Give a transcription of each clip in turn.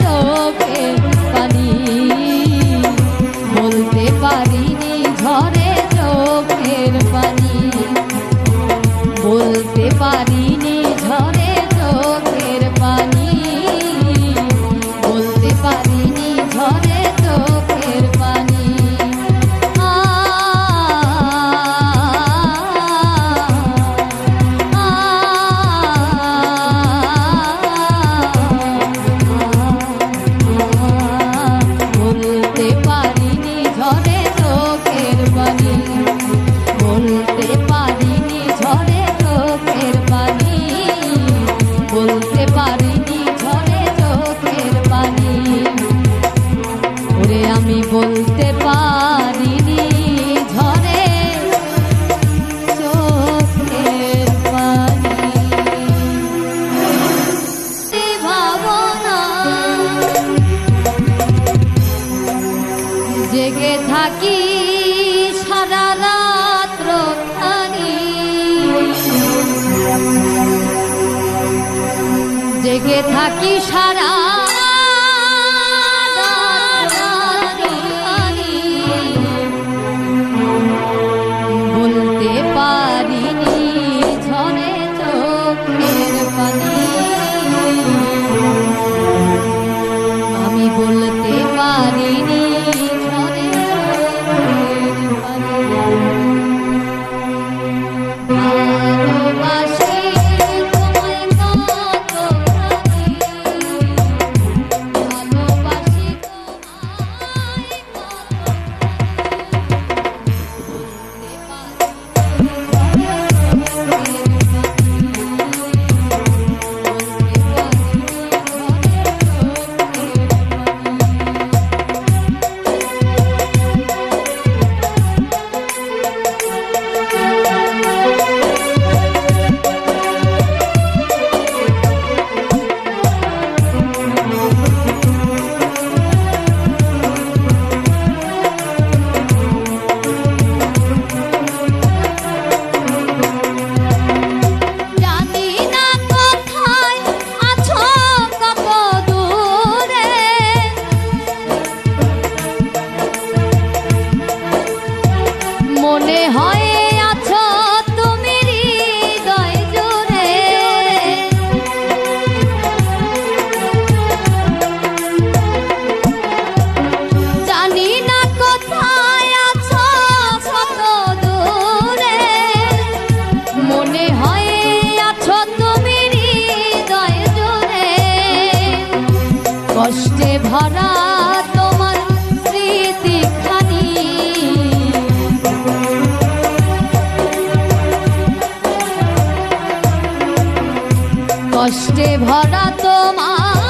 চোখে পানি বলতে পারি জেগে থাকি সারা ভরা তোমার কষ্টে ভরা তোমার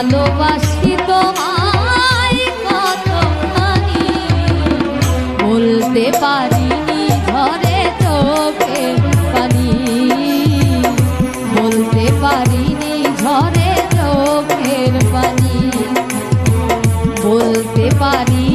ভালোবাসি তোমায় কতখানি। বলতে পারিনি ঘরে চোখে পানি। বলতে পারিনি ঘরে চোখের পানি। বলতে পারি